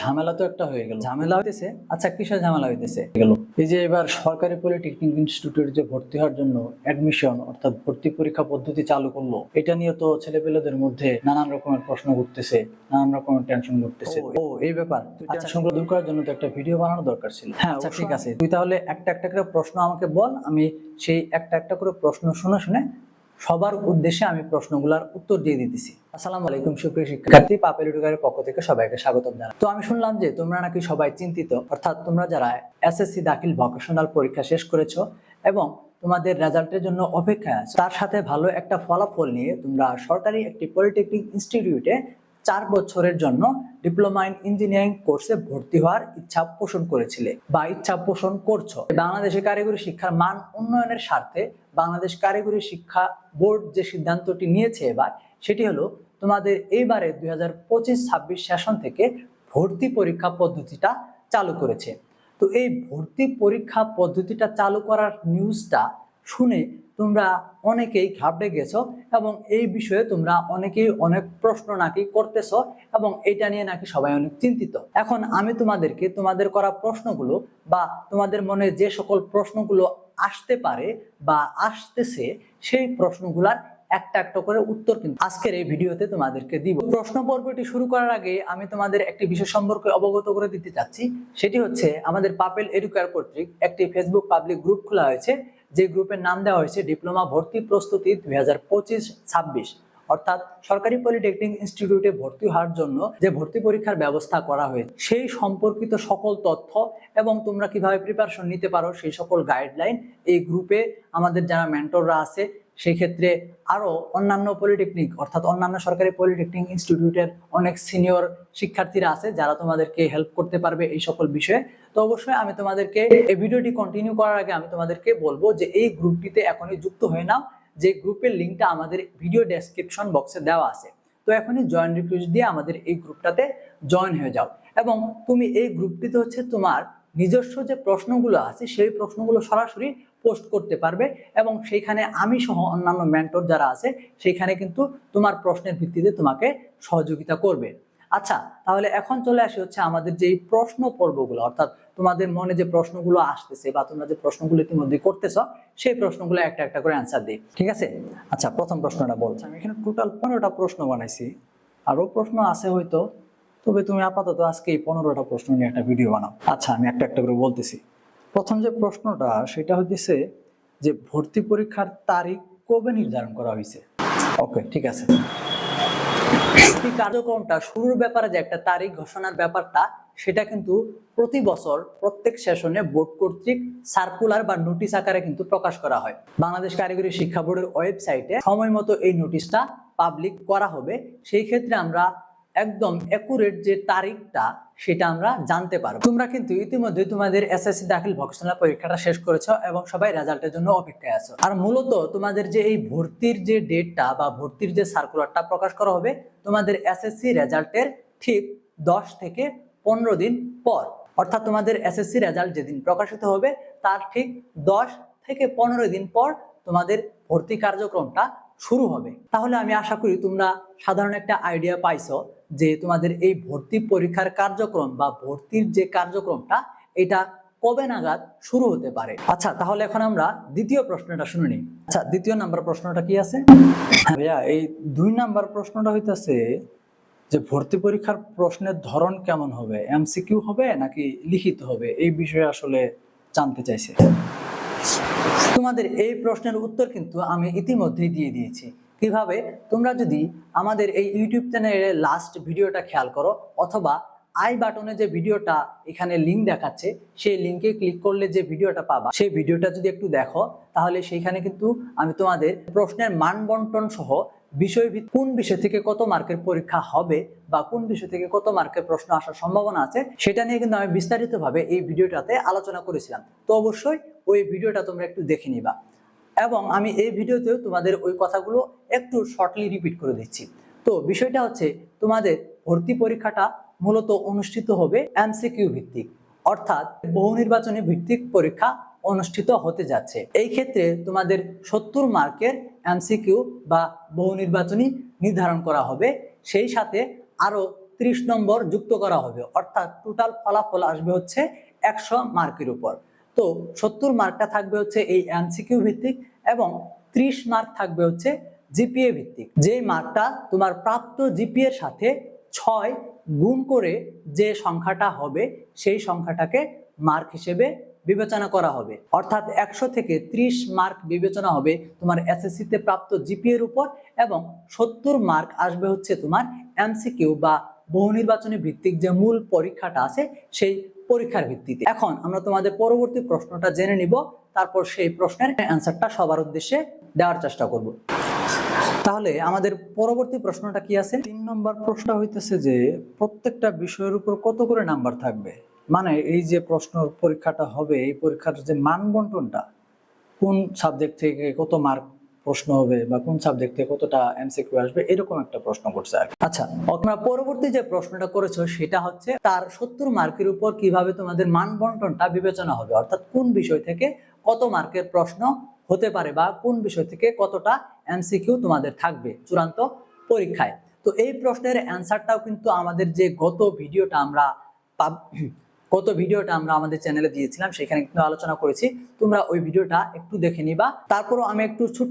ঝামেলা তো একটা হয়ে গেল। ঝামেলা হইতেছে আচ্ছা কিসের ঝামেলা হইতেছে। গেল। এই যে এবার সরকারি পলিটেকনিক ইনস্টিটিউটে যে ভর্তি হওয়ার জন্য অ্যাডমিশন অর্থাৎ ভর্তি পরীক্ষা পদ্ধতি চালু করল এটা নিয়ে তো ছেলেপেলেদের মধ্যে নানান রকমের প্রশ্ন ঘুরতেছে নানান রকমের টেনশন ঘুরতেছে ও এই ব্যাপার। আচ্ছা সেগুলো দূর করার জন্য তো একটা ভিডিও বানানো দরকার ছিল। হ্যাঁ আচ্ছা ঠিক আছে। তুই তাহলে একটা একটা করে প্রশ্ন আমাকে বল আমি সেই একটা একটা করে প্রশ্ন শুনে শুনে সবার উদ্দেশ্যে আমি প্রশ্নগুলোর উত্তর দিয়ে দিতেছি। আসসালামু আলাইকুম, সুপ্রিয় শিক্ষার্থী পাপের এডুকারের পক্ষ থেকে সবাইকে স্বাগতম জানাই তো আমি শুনলাম যে তোমরা নাকি সবাই চিন্তিত, অর্থাৎ তোমরা যারা এসএসসি দাখিল ভকেশনাল পরীক্ষা শেষ করেছ এবং তোমাদের রেজাল্টের জন্য অপেক্ষা আছে, তার সাথে ভালো একটা ফলাফল নিয়ে তোমরা সরকারি একটি পলিটেকনিক ইনস্টিটিউটে চার বছরের জন্য ডিপ্লোমা ইন ইঞ্জিনিয়ারিং কোর্সে ভর্তি হওয়ার ইচ্ছা পোষণ করেছিলে বা ইচ্ছা পোষণ করছ। বাংলাদেশে কারিগরি শিক্ষার মান উন্নয়নের স্বার্থে বাংলাদেশ কারিগরি শিক্ষা বোর্ড যে সিদ্ধান্তটি নিয়েছে এবার, সেটি হলো তোমাদের এইবারে দুই হাজার পঁচিশ ছাব্বিশ সেশন থেকে ভর্তি পরীক্ষা পদ্ধতিটা চালু করেছে। তো এই ভর্তি পরীক্ষা পদ্ধতিটা চালু করার নিউজটা শুনে তোমরা অনেকেই ঘাবড়ে গেছো এবং এই বিষয়ে তোমরা অনেকেই অনেক প্রশ্ন নাকি করতেছো এবং এটা নিয়ে নাকি সবাই অনেক চিন্তিত। এখন আমি তোমাদেরকে তোমাদের করা প্রশ্নগুলো বা তোমাদের মনে যে সকল প্রশ্নগুলো আসতে পারে বা আসতেছে সেই প্রশ্নগুলার একটা একটা করে উত্তর কিন্তু আজকের এই ভিডিওতে তোমাদেরকে দিব। প্রশ্ন পর্বটি শুরু করার আগে আমি তোমাদের একটি বিষয় সম্পর্কে অবগত করে দিতে চাচ্ছি। সেটি হচ্ছে, আমাদের পাপেল এডুকার কর্তৃক একটি ফেসবুক পাবলিক গ্রুপ খোলা হয়েছে। যে গ্রুপের নাম দেওয়া হয়েছে ডিপ্লোমা ভর্তি প্রস্তুতি দুই হাজার পঁচিশ ছাব্বিশ। অর্থাৎ সরকারি পলিটেকনিক ইনস্টিটিউটে ভর্তি হওয়ার জন্য যে ভর্তি পরীক্ষার ব্যবস্থা করা হয়েছে, সেই সম্পর্কিত সকল তথ্য এবং তোমরা কীভাবে প্রিপারেশন নিতে পারো সেই সকল গাইডলাইন এই গ্রুপে আমাদের যারা মেন্টররা আছে সেই ক্ষেত্রে আরও অন্যান্য পলিটেকনিক অর্থাৎ অন্যান্য সরকারি পলিটেকনিক ইনস্টিটিউটের অনেক সিনিয়র শিক্ষার্থীরা আছে যারা তোমাদেরকে হেল্প করতে পারবে এই সকল বিষয়ে। তো অবশ্যই আমি তোমাদেরকে এই ভিডিওটি কন্টিনিউ করার আগে আমি তোমাদেরকে বলব যে এই গ্রুপটিতে এখনই যুক্ত হয়ে নাও, যে গ্রুপের লিঙ্কটা আমাদের ভিডিও ডেসক্রিপশন বক্সে দেওয়া আছে। তো এখনই জয়েন রিকোয়েস্ট দিয়ে আমাদের এই গ্রুপটাতে জয়েন হয়ে যাও। এবং তুমি এই গ্রুপটিতে হচ্ছে তোমার নিজস্ব যে প্রশ্নগুলো আছে, সেই প্রশ্নগুলো সরাসরি পোস্ট করতে পারবে এবং সেইখানে আমি সহ অন্যান্য মেন্টর যারা আছে, সেইখানে কিন্তু তোমার প্রশ্নের ভিত্তিতে তোমাকে সহযোগিতা করবে। আচ্ছা তাহলে এখন চলে আসি হচ্ছে আমাদের যে প্রশ্ন পর্বগুলো, অর্থাৎ তোমাদের মনে যে প্রশ্নগুলো আসতেছে বা তোমরা যে প্রশ্নগুলো ইতিমধ্যে করতেছ, সেই প্রশ্নগুলো একটা একটা করে অ্যান্সার দিই, ঠিক আছে? আচ্ছা প্রথম প্রশ্নটা বলছি আমি এখানে টোটাল পনেরোটা প্রশ্ন বানাইছি। আরও প্রশ্ন আছে হয়তো, তবে তুমি আপাতত আজকে এই পনেরোটা প্রশ্ন নিয়ে একটা ভিডিও বানাও। আচ্ছা আমি একটা একটা করে বলতেছি। প্রথম যে প্রশ্নটা, সেটা হচ্ছে যে ভর্তি পরীক্ষার তারিখ কবে নির্ধারণ করা হয়েছে ওকে, ঠিক আছে। কার্যক্রমটা শুরুর ব্যাপারে যে একটা তারিখ ঘোষণার ব্যাপারটা, সেটা কিন্তু প্রতি বছর প্রত্যেক সেশনে বোর্ড কর্তৃক সার্কুলার বা নোটিশ আকারে কিন্তু প্রকাশ করা হয়। বাংলাদেশ কারিগরি শিক্ষা বোর্ডের ওয়েবসাইটে সময় মতো এই নোটিশটা পাবলিক করা হবে। সেই ক্ষেত্রে আমরা একদম একুরেট যে তারিখটা সেটা আমরা জানতে পারব। তোমরা কিন্তু ইতিমধ্যে তোমাদের এসএসসি দাখিল ভোকেশনাল পরীক্ষাটা শেষ করেছ এবং সবাই রেজাল্টের জন্য অপেক্ষায় আছো। আর মূলত তোমাদের যে এই ভর্তির যে ডেটটা বা ভর্তির যে সার্কুলারটা প্রকাশ করা হবে, তোমাদের এসএসসি রেজাল্টের ঠিক দশ থেকে পনেরো দিন পর। অর্থাৎ তোমাদের এসএসসি রেজাল্ট যেদিন প্রকাশিত হবে, তার ঠিক দশ থেকে পনেরো দিন পর তোমাদের ভর্তি কার্যক্রমটা শুরু হবে। তাহলে আমি আশা করি তোমরা সাধারণ একটা আইডিয়া পাইছো যে তোমাদের এই ভর্তি পরীক্ষার কার্যক্রম বা ভর্তির যে কার্যক্রমটা, এটা কবে নাগাদ শুরু হতে পারে? আচ্ছা তাহলে এখন আমরা দ্বিতীয় প্রশ্নটা শুনে নিই। আচ্ছা দ্বিতীয় নাম্বার প্রশ্নটা কি আছে? ভাইয়া, এই দুই নাম্বার প্রশ্নটা হইতাছে যে ভর্তি পরীক্ষার প্রশ্নের ধরন কেমন হবে? এমসিকিউ হবে নাকি লিখিত হবে? এই বিষয়ে আসলে জানতে চাইছে। তোমাদের এই প্রশ্নের উত্তর কিন্তু আমি ইতিমধ্যেই দিয়ে দিয়েছি। কীভাবে? তোমরা যদি আমাদের এই ইউটিউব চ্যানেলের লাস্ট ভিডিওটা খেয়াল করো, অথবা আই বাটনে যে ভিডিওটা এখানে লিঙ্ক দেখাচ্ছে, সেই লিঙ্কে ক্লিক করলে যে ভিডিওটা পাবা, সেই ভিডিওটা যদি একটু দেখো, তাহলে সেইখানে কিন্তু আমি তোমাদের প্রশ্নের মান বন্টন সহ বিষয় কোন বিষয় থেকে কত মার্কের পরীক্ষা হবে বা কোন বিষয় থেকে কত মার্কের প্রশ্ন আসার সম্ভাবনা আছে, সেটা নিয়ে কিন্তু আমি বিস্তারিতভাবে এই ভিডিওটাতে আলোচনা করেছিলাম। তো অবশ্যই ওই ভিডিওটা তোমরা একটু দেখে নিবা। এবং আমি এই ভিডিওতেও তোমাদের ওই কথাগুলো একটু শর্টলি রিপিট করে দিচ্ছি। তো বিষয়টা হচ্ছে, তোমাদের ভর্তি পরীক্ষাটা মূলত অনুষ্ঠিত হবে এমসিকিউ ভিত্তিক। অর্থাৎ বহু নির্বাচনী ভিত্তিক পরীক্ষা অনুষ্ঠিত হতে যাচ্ছে। এই ক্ষেত্রে তোমাদের সত্তর মার্কের এমসিকিউ বা বহু নির্বাচনী নির্ধারণ করা হবে। সেই সাথে আরও ত্রিশ নম্বর যুক্ত করা হবে। অর্থাৎ টোটাল ফলাফল আসবে হচ্ছে একশো মার্কের উপর। তো সত্তর মার্কটা থাকবে হচ্ছে এই এমসিকিউ ভিত্তিক এবং ত্রিশ মার্ক থাকবে হচ্ছে জিপিএ ভিত্তিক। যেই মার্কটা তোমার প্রাপ্ত জিপিএর সাথে ছয় গুণ করে যে সংখ্যাটা হবে, সেই সংখ্যাটাকে মার্ক হিসেবে বিবেচনা করা হবে। অর্থাৎ একশো থেকে ত্রিশ মার্ক বিবেচনা হবে তোমার এসএসসিতে প্রাপ্ত জিপিএর উপর এবং সত্তর মার্ক আসবে হচ্ছে তোমার এমসিকিউ বা বহু নির্বাচনী ভিত্তিক যে মূল পরীক্ষাটা আছে সেই পরীক্ষার ভিত্তিতে। এখন আমরা তোমাদের পরবর্তী প্রশ্নটা জেনে নিব, তারপর সেই প্রশ্নের অ্যান্সারটা সবার উদ্দেশ্যে দেওয়ার চেষ্টা করব। তাহলে আমাদের পরবর্তী প্রশ্নটা কি আছে? তিন নম্বর প্রশ্ন হইতেছে যে প্রত্যেকটা বিষয়ের উপর কত করে নাম্বার থাকবে? মানে এই যে প্রশ্ন পরীক্ষাটা হবে, এই পরীক্ষার যে মান বন্টনটা কোন সাবজেক্ট থেকে কত মার্ক প্রশ্ন হবে বা কোন সাবজেক্ট থেকে কতটা এমসিকিউ আসবে, এরকম একটা প্রশ্ন করছে আর আচ্ছা তোমরা পরবর্তী যে প্রশ্নটা করেছ, সেটা হচ্ছে তার সত্তর মার্কের উপর কীভাবে তোমাদের মান বন্টনটা বিবেচনা হবে? অর্থাৎ কোন বিষয় থেকে কত মার্কের প্রশ্ন হতে পারে বা কোন বিষয় থেকে কতটা এমসিকিউ তোমাদের থাকবে চূড়ান্ত পরীক্ষায়? তো এই প্রশ্নের অ্যান্সারটাও কিন্তু আমাদের যে গত ভিডিওটা আমরা গত ভিডিওটা আমরা আমাদের চ্যানেলে দিয়েছিলাম, সেখানে কিন্তু আলোচনা করেছি। তোমরা ওই ভিডিওটা একটু দেখে নিবা। তারপরও আমি একটু ছুট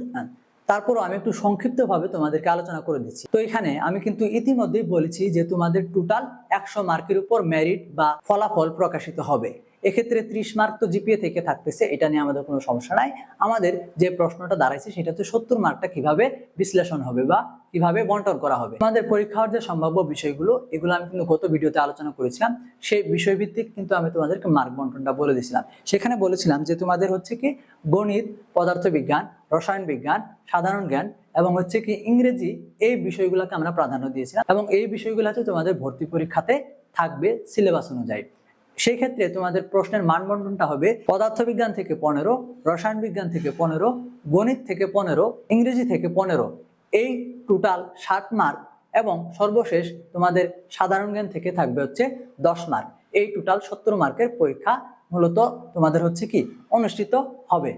তারপরও আমি একটু সংক্ষিপ্তভাবে তোমাদেরকে আলোচনা করে দিচ্ছি। তো এখানে আমি কিন্তু ইতিমধ্যেই বলেছি যে তোমাদের টোটাল একশো মার্কের উপর মেরিট বা ফলাফল প্রকাশিত হবে। এক্ষেত্রে ত্রিশ মার্ক তো জিপিএ থেকে থাকতেছে, এটা নিয়ে আমাদের কোনো সমস্যা নাই। আমাদের যে প্রশ্নটা দাঁড়াইছে সেটা হচ্ছে সত্তর মার্কটা কীভাবে বিশ্লেষণ হবে বা কীভাবে বন্টন করা হবে। আমাদের পরীক্ষার যে সম্ভাব্য বিষয়গুলো, এগুলো আমি কিন্তু গত ভিডিওতে আলোচনা করেছিলাম। সেই বিষয়ভিত্তিক কিন্তু আমি তোমাদেরকে মার্ক বন্টনটা বলে দিয়েছিলাম। সেখানে বলেছিলাম যে তোমাদের হচ্ছে কি গণিত, পদার্থবিজ্ঞান, রসায়ন বিজ্ঞান, সাধারণ জ্ঞান এবং হচ্ছে কি ইংরেজি এই বিষয়গুলোকে আমরা প্রাধান্য দিয়েছিলাম এবং এই বিষয়গুলো হচ্ছে তোমাদের ভর্তি পরীক্ষাতে থাকবে সিলেবাস অনুযায়ী। সেই ক্ষেত্রে তোমাদের প্রশ্নের মানবন্টনটা হবে পদার্থবিজ্ঞান থেকে পনেরো রসায়ন বিজ্ঞান থেকে পনেরো, গণিত থেকে পনেরো, ইংরেজি থেকে পনেরো। এই টোটাল সাত মার্ক এবং সর্বশেষ তোমাদের সাধারণ জ্ঞান থেকে থাকবে হচ্ছে দশ মার্ক এই টোটাল সত্তর মার্কের পরীক্ষা মূলত তোমাদের হচ্ছে কি? অনুষ্ঠিত হবে।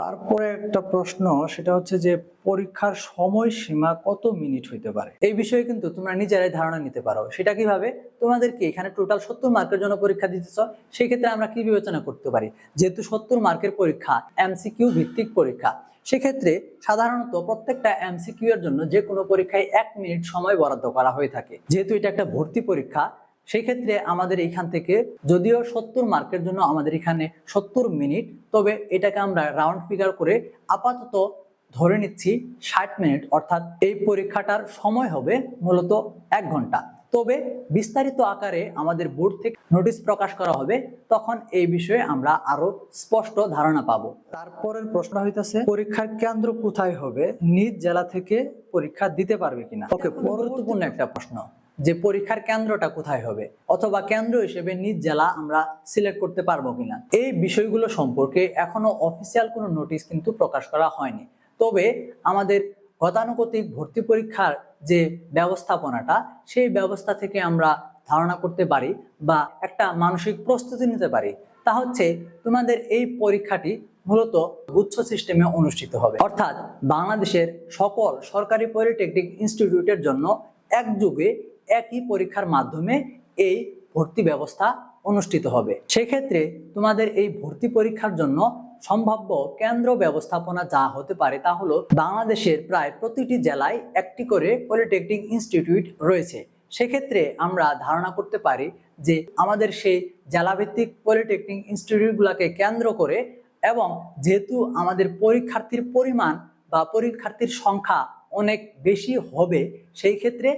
তারপরে একটা প্রশ্ন, সেটা হচ্ছে যে পরীক্ষার সময়সীমা কত মিনিট হইতে পারে? এই বিষয়ে কিন্তু তোমরা নিজেরাই ধারণা নিতে পারো। সেটা কীভাবে? তোমাদের কি এখানে টোটাল সত্তর মার্কের জন্য পরীক্ষা দিতেছ। সেই ক্ষেত্রে আমরা কি বিবেচনা করতে পারি? যেহেতু সত্তর মার্কের পরীক্ষা এমসিকিউ ভিত্তিক পরীক্ষা, সেক্ষেত্রে সাধারণত প্রত্যেকটা এমসিকিউ এর জন্য যে কোনো পরীক্ষায় এক মিনিট সময় বরাদ্দ করা হয়ে থাকে। যেহেতু এটা একটা ভর্তি পরীক্ষা সেই ক্ষেত্রে আমাদের এখান থেকে যদিও সত্তর মার্কের জন্য আমাদের এখানে সত্তর মিনিট তবে এটাকে আমরা রাউন্ড ফিগার করে আপাতত ধরে নিচ্ছি ষাট মিনিট অর্থাৎ এই পরীক্ষাটার সময় হবে মূলত এক ঘণ্টা। তবে বিস্তারিত আকারে আমাদের বোর্ড থেকে নোটিশ প্রকাশ করা হবে তখন এই বিষয়ে আমরা আরও স্পষ্ট ধারণা পাবো। তারপরের প্রশ্ন হইতেছে পরীক্ষার কেন্দ্র কোথায় হবে? নিজ জেলা থেকে পরীক্ষা দিতে পারবে কিনা? ওকে গুরুত্বপূর্ণ একটা প্রশ্ন। যে পরীক্ষার কেন্দ্রটা কোথায় হবে অথবা কেন্দ্র হিসেবে নিজ জেলা আমরা সিলেক্ট করতে পারব কিনা। এই বিষয়গুলো সম্পর্কে এখনও অফিসিয়াল কোনো নোটিশ কিন্তু প্রকাশ করা হয়নি। তবে আমাদের গতানুগতিক ভর্তি পরীক্ষার যে ব্যবস্থাপনাটা, সেই ব্যবস্থা থেকে আমরা ধারণা করতে পারি বা একটা মানসিক প্রস্তুতি নিতে পারি। তা হচ্ছে তোমাদের এই পরীক্ষাটি মূলত গুচ্ছ সিস্টেমে অনুষ্ঠিত হবে। অর্থাৎ বাংলাদেশের সকল সরকারি পলিটেকনিক ইনস্টিটিউটের জন্য একযুগে একই পরীক্ষার মাধ্যমে এই ভর্তি ব্যবস্থা অনুষ্ঠিত হবে। সেক্ষেত্রে তোমাদের এই ভর্তি পরীক্ষার জন্য সম্ভাব্য কেন্দ্র ব্যবস্থাপনা যা হতে পারে তা হলো বাংলাদেশের প্রায় প্রতিটি জেলায় একটি করে পলিটেকনিক ইনস্টিটিউট রয়েছে। সেক্ষেত্রে আমরা ধারণা করতে পারি যে আমাদের সেই জেলাভিত্তিক পলিটেকনিক ইনস্টিটিউটগুলোকে কেন্দ্র করে এবং যেহেতু আমাদের পরীক্ষার্থীর পরিমাণ বা পরীক্ষার্থীর সংখ্যা অনেক বেশি হবে, সেই ক্ষেত্রে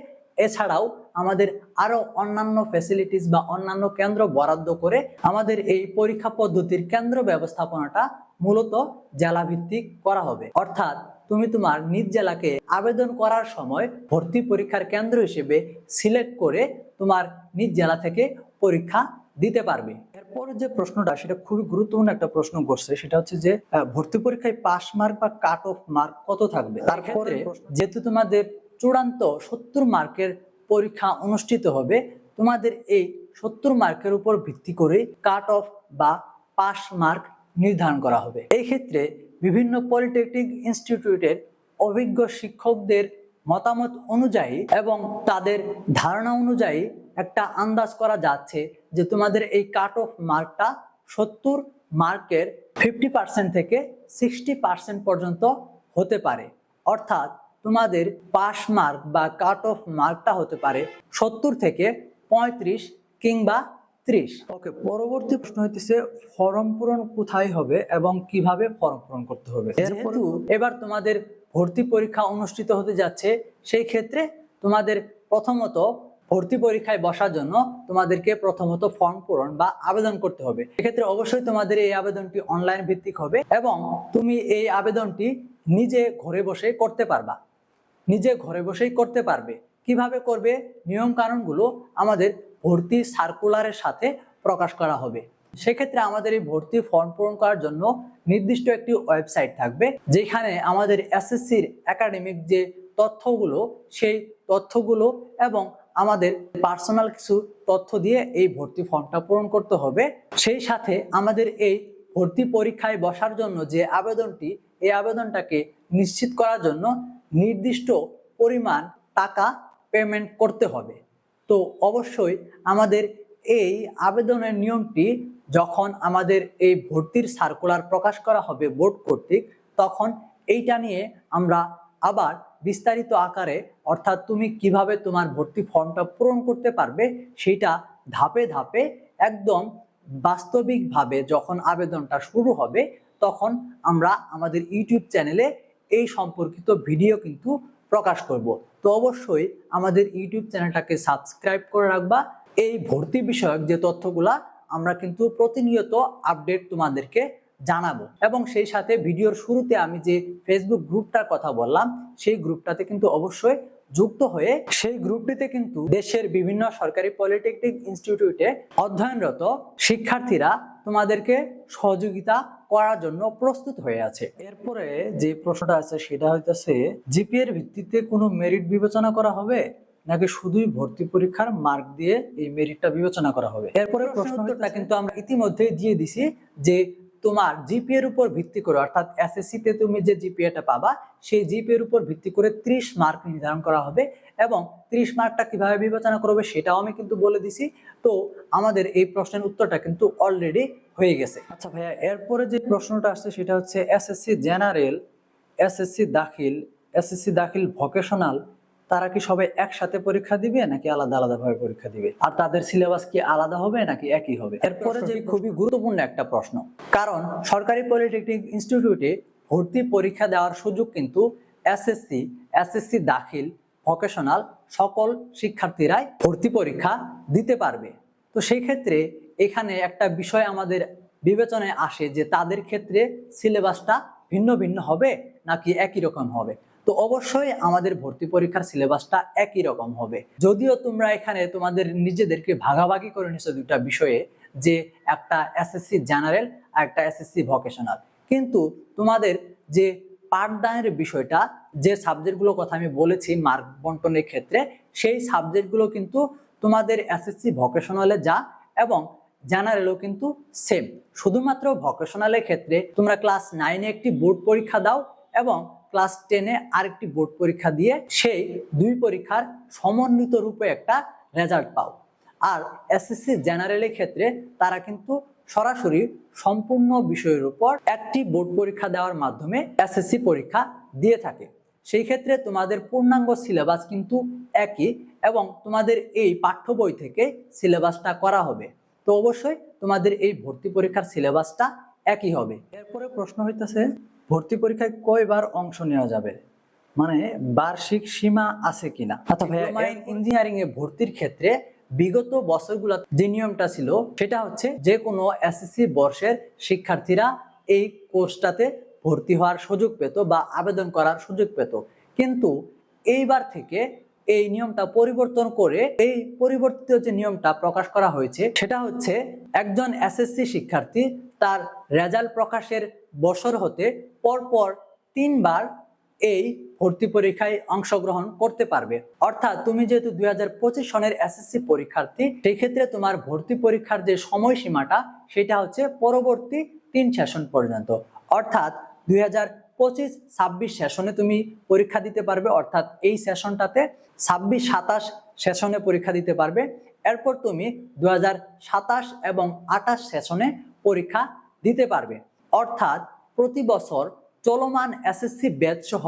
এছাড়াও আমাদের আরও অন্যান্য ফ্যাসিলিটিস বা অন্যান্য কেন্দ্র বরাদ্দ করে আমাদের এই পরীক্ষা পদ্ধতির কেন্দ্র ব্যবস্থাপনাটা মূলত জেলা ভিত্তিক করা হবে। অর্থাৎ তুমি তোমার নিজ জেলাকে আবেদন করার সময় ভর্তি পরীক্ষার কেন্দ্র হিসেবে সিলেক্ট করে তোমার নিজ জেলা থেকে পরীক্ষা দিতে পারবে। এরপরে যে প্রশ্নটা সেটা খুবই গুরুত্বপূর্ণ একটা প্রশ্ন করছে সেটা হচ্ছে যে ভর্তি পরীক্ষায় পাস মার্ক বা কাট অফ মার্ক কত থাকবে? তারপরে যেহেতু তোমাদের চূড়ান্ত সত্তর মার্কের পরীক্ষা অনুষ্ঠিত হবে। তোমাদের এই সত্তর মার্কের উপর ভিত্তি করে কাট অফ বা পাস মার্ক নির্ধারণ করা হবে। এই ক্ষেত্রে বিভিন্ন পলিটেকনিক ইনস্টিটিউটের অভিজ্ঞ শিক্ষকদের মতামত অনুযায়ী এবং তাদের ধারণা অনুযায়ী একটা আন্দাজ করা যাচ্ছে যে তোমাদের এই কাট অফ মার্কটা সত্তর মার্কের ফিফটি পার্সেন্ট থেকে সিক্সটি পার্সেন্ট পর্যন্ত হতে পারে। অর্থাৎ তোমাদের পাস মার্ক বা কাট অফ মার্কটা হতে পারে সত্তর থেকে পঁয়ত্রিশ কিংবা ত্রিশ। ওকে পরবর্তী প্রশ্ন হইতেছে ফর্ম পূরণ কোথায় হবে এবং কীভাবে ফর্ম পূরণ করতে হবে? যেহেতু এবার তোমাদের ভর্তি পরীক্ষা অনুষ্ঠিত হতে যাচ্ছে সেই ক্ষেত্রে তোমাদের প্রথমত ভর্তি পরীক্ষায় বসার জন্য তোমাদেরকে প্রথমত ফর্ম পূরণ বা আবেদন করতে হবে। এক্ষেত্রে অবশ্যই তোমাদের এই আবেদনটি অনলাইন ভিত্তিক হবে এবং তুমি এই আবেদনটি নিজে ঘরে বসে করতে পারবা। নিজে ঘরে বসেই করতে পারবে। কীভাবে করবে? নিয়ম কানুনগুলো আমাদের ভর্তি সার্কুলারের সাথে প্রকাশ করা হবে। সেক্ষেত্রে আমাদের এই ভর্তি ফর্ম পূরণ করার জন্য নির্দিষ্ট একটি ওয়েবসাইট থাকবে, যেখানে আমাদের এসএসসির একাডেমিক যে তথ্যগুলো, সেই তথ্যগুলো এবং আমাদের পার্সোনাল কিছু তথ্য দিয়ে এই ভর্তি ফর্মটা পূরণ করতে হবে। সেই সাথে আমাদের এই ভর্তি পরীক্ষায় বসার জন্য যে আবেদনটি, এই আবেদনটাকে নিশ্চিত করার জন্য নির্দিষ্ট পরিমাণ টাকা পেমেন্ট করতে হবে। তো অবশ্যই আমাদের এই আবেদনের নিয়মটি যখন আমাদের এই ভর্তির সার্কুলার প্রকাশ করা হবে বোর্ড কর্তৃক, তখন এইটা নিয়ে আমরা আবার বিস্তারিত আকারে, অর্থাৎ তুমি কীভাবে তোমার ভর্তি ফর্মটা পূরণ করতে পারবে, সেটা ধাপে ধাপে একদম বাস্তবিকভাবে যখন আবেদনটা শুরু হবে, তখন আমরা আমাদের ইউটিউব চ্যানেলে এই সম্পর্কিত ভিডিও কিন্তু প্রকাশ করব। তো অবশ্যই আমাদের ইউটিউব চ্যানেলটাকে সাবস্ক্রাইব করে রাখবা। এই ভর্তি বিষয়ক যে তথ্যগুলা আমরা কিন্তু প্রতিনিয়ত আপডেট তোমাদেরকে জানাব। এবং সেই সাথে ভিডিওর শুরুতে আমি যে ফেসবুক গ্রুপটার কথা বললাম, সেই গ্রুপটাতে কিন্তু অবশ্যই যুক্ত হয়ে সেই গ্রুপটিতে কিন্তু দেশের বিভিন্ন সরকারি পলিটেকনিক ইনস্টিটিউটে অধ্যয়নরত শিক্ষার্থীরা তোমাদেরকে সহযোগিতা করার জন্য প্রস্তুত হয়ে আছে। এরপরে যে প্রশ্নটা আছে সেটা হইতেছে জিপিএর ভিত্তিতে কোনো মেরিট বিবেচনা করা হবে? নাকি শুধুই ভর্তি পরীক্ষার মার্ক দিয়ে এই মেরিটটা বিবেচনা করা হবে? এরপরে প্রশ্ন উত্তরটা কিন্তু আমরা ইতিমধ্যে দিয়ে দিছি যে তোমার জিপিএ এর উপর ভিত্তি করে অর্থাৎ এসএসসি তে তুমি যে জিপিএটা পাবা সেই জিপিএ এর উপর ভিত্তি করে 30 মার্ক নির্ধারণ করা হবে এবং 30 মার্কটা কীভাবে বিবেচনা করবে সেটাও আমি কিন্তু বলে দিছি। তো আমাদের এই প্রশ্নের উত্তরটা কিন্তু অলরেডি হয়ে গেছে। আচ্ছা ভাইয়া এরপরে যে প্রশ্নটা আসছে সেটা হচ্ছে SSC general SSC Dakhil SSC Dakhil vocational তারা কি সবাই একসাথে পরীক্ষা দিবে নাকি আলাদা আলাদা ভাবে পরীক্ষা দিবে? আর তাদের সিলেবাস কি আলাদা হবে নাকি একই হবে? এরপরে যে খুবই গুরুত্বপূর্ণ একটা প্রশ্ন কারণ সরকারি পলিটেকনিক ইনস্টিটিউটে ভর্তি পরীক্ষা দেওয়ার সুযোগ কিন্তু এসএসসি এসএসসি দাখিল ভোকেশনাল সকল শিক্ষার্থীরাই ভর্তি পরীক্ষা দিতে পারবে। তো সেই ক্ষেত্রে এখানে একটা বিষয় আমাদের বিবেচনায় আসে যে তাদের ক্ষেত্রে সিলেবাসটা ভিন্ন ভিন্ন হবে নাকি একই রকম হবে? তো অবশ্যই আমাদের ভর্তি পরীক্ষার সিলেবাসটা একই রকম হবে। যদিও তোমরা এখানে তোমাদের নিজেদেরকে ভাগাভাগি করে নিছো দুটা বিষয়ে, যে একটা এসএসসি জেনারেল আর একটা এসএসসি ভোকেশনাল কিন্তু তোমাদের যে পাঠদানের বিষয়টা, যে সাবজেক্টগুলোর কথা আমি বলেছি মার্ক বন্টনের ক্ষেত্রে, সেই সাবজেক্টগুলো কিন্তু তোমাদের এসএসসি ভোকেশনালে যা এবং জেনারেলও কিন্তু সেম শুধুমাত্র ভোকেশনালের ক্ষেত্রে তোমরা ক্লাস নাইনে একটি বোর্ড পরীক্ষা দাও এবং ক্লাস টেনে আরেকটি বোর্ড পরীক্ষা দিয়ে সেই দুই পরীক্ষার সমন্বিত রূপে একটা রেজাল্ট পাও। আর এসএসসি জেনারেলের ক্ষেত্রে তারা কিন্তু সরাসরি সম্পূর্ণ বিষয়ের উপর একটি বোর্ড পরীক্ষা দেওয়ার মাধ্যমে এসএসসি পরীক্ষা দিয়ে থাকে। সেই ক্ষেত্রে তোমাদের পূর্ণাঙ্গ সিলেবাস কিন্তু একই এবং তোমাদের এই পাঠ্য বই থেকে সিলেবাসটা করা হবে। তো অবশ্যই তোমাদের এই ভর্তি পরীক্ষার সিলেবাসটা একই হবে। এরপরে প্রশ্ন হইতেছে ভর্তি পরীক্ষায় কয়বার অংশ নেওয়া যাবে? মানে বার্ষিক সীমা আছে কিনা? আচ্ছা ভাইয়া ইঞ্জিনিয়ারিং এ ভর্তির ক্ষেত্রে বিগত বছরগুলো যে নিয়মটা ছিল সেটা হচ্ছে যে কোনো এসএসসি বর্ষের শিক্ষার্থীরা এই কোর্সটাতে ভর্তি হওয়ার সুযোগ পেত বা আবেদন করার সুযোগ পেত। কিন্তু এইবার থেকে এই নিয়মটা পরিবর্তন করে এই পরিবর্তিত যে নিয়মটা প্রকাশ করা হয়েছে, সেটা হচ্ছে একজন এসএসসি শিক্ষার্থী তার রেজাল্ট প্রকাশের বছর হতে পরপর তিনবার এই ভর্তি পরীক্ষায় অংশগ্রহণ করতে পারবে। অর্থাৎ তুমি যেহেতু দুই হাজার পঁচিশ সনের এসএসসি পরীক্ষার্থী সেই ক্ষেত্রে তোমার ভর্তি পরীক্ষার যে সময়সীমাটা, সেটা হচ্ছে পরবর্তী তিন সেশন পর্যন্ত। অর্থাৎ দুই হাজার পঁচিশ, ছাব্বিশ সেশনে তুমি পরীক্ষা দিতে পারবে, অর্থাৎ এই সেশনটাতে ছাব্বিশ, সাতাশ সেশনে পরীক্ষা দিতে পারবে। এরপর তুমি দু সাতাশ এবং আঠাশ সেশনে পরীক্ষা দিতে পারবে। অর্থাৎ প্রতি বছর চলমান এসএসসি ব্যাচ সহ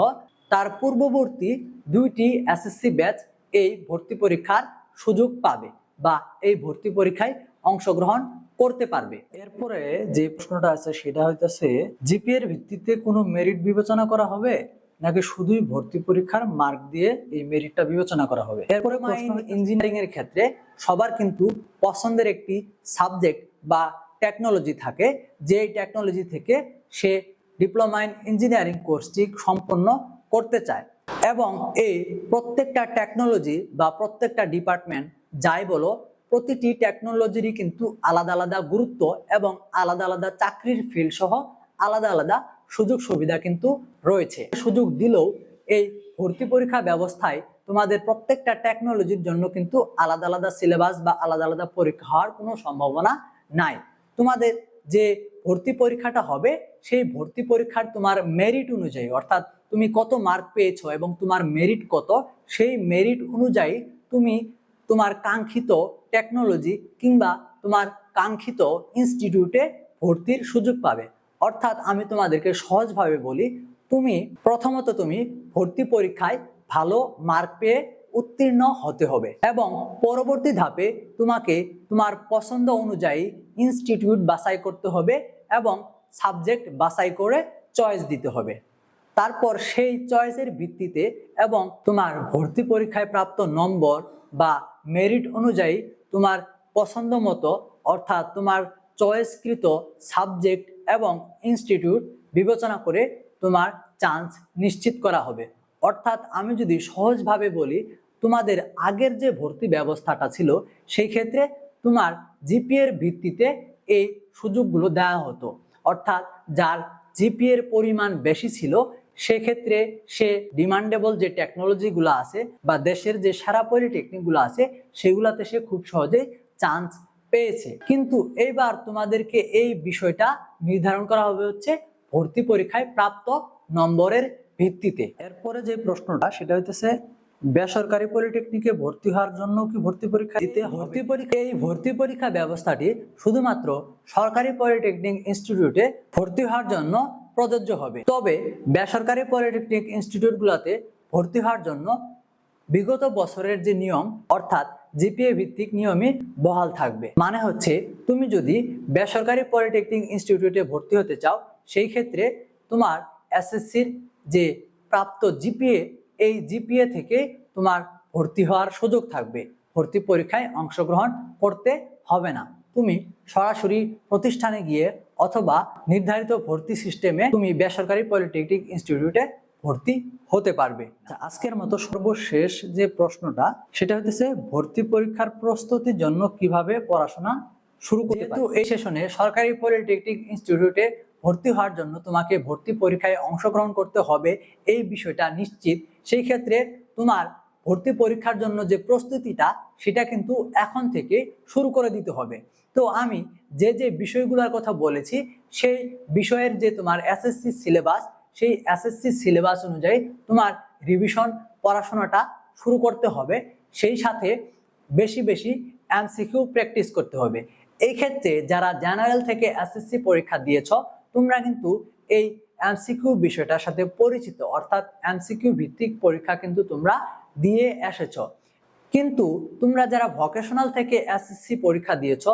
তার পূর্ববর্তী দুইটি এসএসসি ব্যাচ এই ভর্তি পরীক্ষার সুযোগ পাবে বা এই ভর্তি পরীক্ষায় অংশগ্রহণ করতে পারবে। এরপরে যে প্রশ্নটা আছে সেটা হইতেছে জিপিএ এর ভিত্তিতে কোনো মেরিট বিবেচনা করা হবে? নাকি শুধুই ভর্তি পরীক্ষার মার্ক দিয়ে এই মেরিটটা বিবেচনা করা হবে? এরপরে ইঞ্জিনিয়ারিং এর ক্ষেত্রে সবার কিন্তু পছন্দের একটি সাবজেক্ট বা টেকনোলজি থাকে যে টেকনোলজি থেকে সে ডিপ্লোমা ইন ইঞ্জিনিয়ারিং কোর্সটি সম্পন্ন করতে চায়। এবং এই প্রত্যেকটা টেকনোলজি বা প্রত্যেকটা ডিপার্টমেন্ট যাই বলো প্রতিটি টেকনোলজিরই কিন্তু আলাদা আলাদা গুরুত্ব এবং আলাদা আলাদা চাকরির ফিল্ড সহ আলাদা আলাদা সুযোগ সুবিধা কিন্তু রয়েছে। সুযোগ দিলেও এই ভর্তি পরীক্ষা ব্যবস্থায় তোমাদের প্রত্যেকটা টেকনোলজির জন্য কিন্তু আলাদা আলাদা সিলেবাস বা আলাদা আলাদা পরীক্ষা হওয়ার কোনো সম্ভাবনা নাই। তোমাদের যে ভর্তি পরীক্ষাটা হবে, সেই ভর্তি পরীক্ষার তোমার মেরিট অনুযায়ী, অর্থাৎ তুমি কত মার্ক পেয়েছ এবং তোমার মেরিট কত, সেই মেরিট অনুযায়ী তুমি তোমার কাঙ্ক্ষিত টেকনোলজি কিংবা তোমার কাঙ্ক্ষিত ইনস্টিটিউটে ভর্তির সুযোগ পাবে। অর্থাৎ আমি তোমাদেরকে সহজভাবে বলি, তুমি প্রথমত তুমি ভর্তি পরীক্ষায় ভালো মার্ক পেয়ে উত্তীর্ণ হতে হবে এবং পরবর্তী ধাপে তোমাকে তোমার পছন্দ অনুযায়ী ইনস্টিটিউট বাছাই করতে হবে এবং সাবজেক্ট বাছাই করে চয়েস দিতে হবে। তারপর সেই চয়েসের ভিত্তিতে এবং তোমার ভর্তি পরীক্ষায় প্রাপ্ত নম্বর বা মেরিট অনুযায়ী তোমার পছন্দ মতো, অর্থাৎ তোমার চয়েসকৃত সাবজেক্ট এবং ইনস্টিটিউট বিবেচনা করে তোমার চান্স নিশ্চিত করা হবে। অর্থাৎ আমি যদি সহজভাবে বলি, তোমাদের আগের যে ভর্তি ব্যবস্থাটা ছিল, সেই ক্ষেত্রে তোমার জিপিএর ভিত্তিতে এই সুযোগগুলো দেওয়া হতো। অর্থাৎ যার জিপিএর পরিমাণ বেশি ছিল সেক্ষেত্রে সে ডিমান্ডেবল যে টেকনোলজিগুলো আছে বা দেশের যে সারা পলিটেকনিকগুলো আছে, সেগুলাতে সে খুব সহজেই চান্স পেয়েছে। কিন্তু এইবার তোমাদেরকে এই বিষয়টা নির্ধারণ করা হবে হচ্ছে ভর্তি পরীক্ষায় প্রাপ্ত নম্বরের ভিত্তিতে। এরপরে যে প্রশ্নটা, সেটা হইতেছে, বেসরকারি পলিটেকনিকে ভর্তি হওয়ার জন্য কি ভর্তি পরীক্ষা দিতে ভর্তি পরীক্ষা, এই ভর্তি পরীক্ষা ব্যবস্থাটি শুধুমাত্র সরকারি পলিটেকনিক ইনস্টিটিউটে ভর্তি হওয়ার জন্য প্রযোজ্য হবে। তবে বেসরকারি পলিটেকনিক ইনস্টিটিউটগুলোতে ভর্তি হওয়ার জন্য বিগত বছরের যে নিয়ম, অর্থাৎ জিপিএ ভিত্তিক নিয়মই বহাল থাকবে। মানে হচ্ছে, তুমি যদি বেসরকারি পলিটেকনিক ইনস্টিটিউটে ভর্তি হতে চাও, সেই ক্ষেত্রে তোমার এসএসসির যে প্রাপ্ত জিপিএ, এই জিপিএ থেকে তোমার ভর্তি হওয়ার সুযোগ থাকবে। ভর্তি পরীক্ষায় অংশগ্রহণ করতে হবে না। তুমি সরাসরি প্রতিষ্ঠানে গিয়ে অথবা নির্ধারিত ভর্তি সিস্টেমে তুমি বেসরকারি পলিটেকনিক ইনস্টিটিউটে ভর্তি হতে পারবে। আচ্ছা, আজকের মতো সর্বশেষ যে প্রশ্নটা সেটা হচ্ছে ভর্তি পরীক্ষার প্রস্তুতির জন্য কীভাবে পড়াশোনা শুরু করতে যেহেতু এই সেশনে সরকারি পলিটেকনিক ইনস্টিটিউটে ভর্তি হওয়ার জন্য তোমাকে ভর্তি পরীক্ষায় অংশগ্রহণ করতে হবে এই বিষয়টা নিশ্চিত। সেই ক্ষেত্রে তোমার ভর্তি পরীক্ষার জন্য যে প্রস্তুতিটা সেটা কিন্তু এখন থেকে শুরু করে দিতে হবে। তো আমি যে যে বিষয়গুলোর কথা বলেছি, সেই বিষয়ের যে তোমার এসএসসি সিলেবাস, সেই এসএসসি সিলেবাস অনুযায়ী তোমার রিভিশন পড়াশোনাটা শুরু করতে হবে। সেই সাথে বেশি বেশি এমসিকিউ প্র্যাকটিস করতে হবে। এই ক্ষেত্রে যারা জেনারেল থেকে এসএসসি পরীক্ষা দিয়েছ, তোমরা কিন্তু এই এমসিকিউ বিষয়টার সাথে পরিচিত, অর্থাৎ এমসিকিউ ভিত্তিক পরীক্ষা কিন্তু তোমরা দিয়ে এসেছ। কিন্তু তোমরা যারা ভকেশনাল থেকে এসএসসি পরীক্ষা দিয়েছ,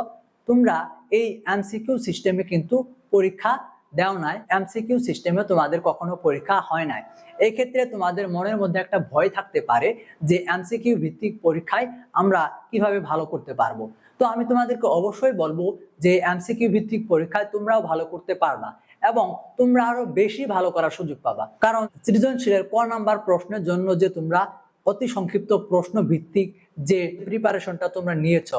তোমরা এই এমসিকিউ সিস্টেমে কিন্তু পরীক্ষা দেও নাই। এমসিকিউ সিস্টেমে তোমাদের কখনো পরীক্ষা হয় নাই। এই ক্ষেত্রে তোমাদের মনের মধ্যে একটা ভয় থাকতে পারে যে এমসিকিউ ভিত্তিক পরীক্ষায় আমরা কীভাবে ভালো করতে পারব। তো আমি তোমাদেরকে অবশ্যই বলব যে এমসিকিউ ভিত্তিক পরীক্ষায় তোমরাও ভালো করতে পারবা এবং তোমরা আরও বেশি ভালো করার সুযোগ পাবা। কারণ সৃজনশীলের ক নাম্বার প্রশ্নের জন্য যে তোমরা অতি সংক্ষিপ্ত প্রশ্ন ভিত্তিক যে প্রিপারেশনটা তোমরা নিয়েছ।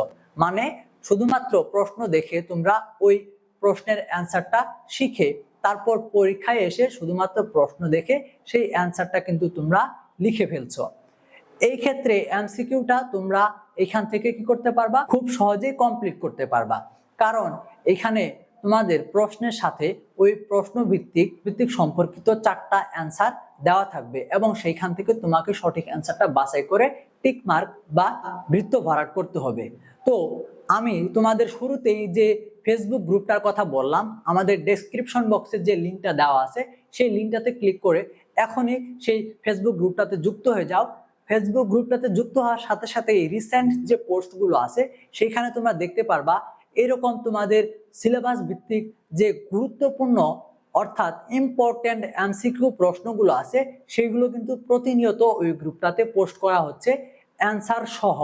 মানে শুধুমাত্র প্রশ্ন দেখে তোমরা ওই প্রশ্নের অ্যান্সারটা শিখে তারপর পরীক্ষায় এসে শুধুমাত্র প্রশ্ন দেখে সেই অ্যান্সারটা কিন্তু তোমরা লিখে ফেলছো। এই ক্ষেত্রে এমসিকিউটা তোমরা এখান থেকে কি করতে পারবা? খুব সহজেই কমপ্লিট করতে পারবা। কারণ এখানে তোমাদের প্রশ্নের সাথে ওই প্রশ্ন ভিত্তিক ভিত্তিক সম্পর্কিত চারটা অ্যান্সার দেওয়া থাকবে এবং সেইখান থেকে তোমাকে সঠিক অ্যান্সারটা বাছাই করে টিক মার্ক বা বৃত্ত ভরাট করতে হবে। তো আমি তোমাদের শুরুতেই যে ফেসবুক গ্রুপটার কথা বললাম, আমাদের ডেসক্রিপশন বক্সে যে লিঙ্কটা দেওয়া আছে, সেই লিঙ্কটাতে ক্লিক করে এখনই সেই ফেসবুক গ্রুপটাতে যুক্ত হয়ে যাও। ফেসবুক গ্রুপটাতে যুক্ত হওয়ার সাথে সাথে এই রিসেন্ট যে পোস্টগুলো আছে, সেইখানে তোমরা দেখতে পারবা এরকম তোমাদের সিলেবাস ভিত্তিক যে গুরুত্বপূর্ণ, অর্থাৎ ইম্পর্ট্যান্ট এমসিকিউ প্রশ্নগুলো আছে সেইগুলো কিন্তু প্রতিনিয়ত ওই গ্রুপটাতে পোস্ট করা হচ্ছে অ্যান্সার সহ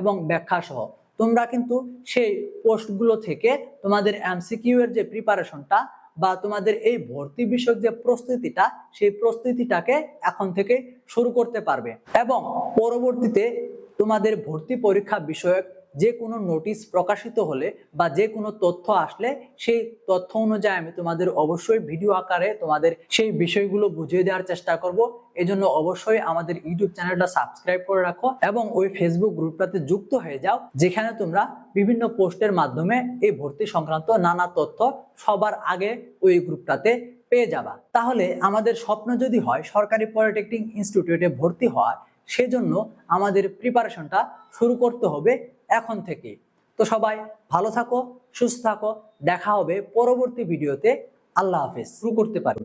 এবং ব্যাখ্যা সহ। তোমরা কিন্তু সেই পোস্টগুলো থেকে তোমাদের এমসিকিউ এর যে প্রিপারেশনটা বা তোমাদের এই ভর্তি বিষয়ক যে প্রস্তুতিটা, সেই প্রস্তুতিটাকে এখন থেকে শুরু করতে পারবে। এবং পরবর্তীতে তোমাদের ভর্তি পরীক্ষা বিষয়ক যে কোনো নোটিশ প্রকাশিত হলে বা যে কোনো তথ্য আসলে সেই তথ্য অনুযায়ী আমি তোমাদের অবশ্যই ভিডিও আকারে তোমাদের সেই বিষয়গুলো বুঝিয়ে দেওয়ার চেষ্টা করব। এজন্য অবশ্যই আমাদের ইউটিউব চ্যানেলটা সাবস্ক্রাইব করে রাখো এবং ওই ফেসবুক গ্রুপটাতে যুক্ত হয়ে যাও, যেখানে তোমরা বিভিন্ন পোস্টের মাধ্যমে এই ভর্তি সংক্রান্ত নানা তথ্য সবার আগে ওই গ্রুপটাতে পেয়ে যাবা। তাহলে আমাদের স্বপ্ন যদি হয় সরকারি পলিটেকনিক ইনস্টিটিউটে ভর্তি হওয়ার, সেজন্য আমাদের প্রিপারেশনটা শুরু করতে হবে এখন থেকে তো সবাই ভালো থাকো, সুস্থ থাকো। দেখা হবে পরবর্তী ভিডিওতে। আল্লাহ হাফেজ। শুরু করতে পারি।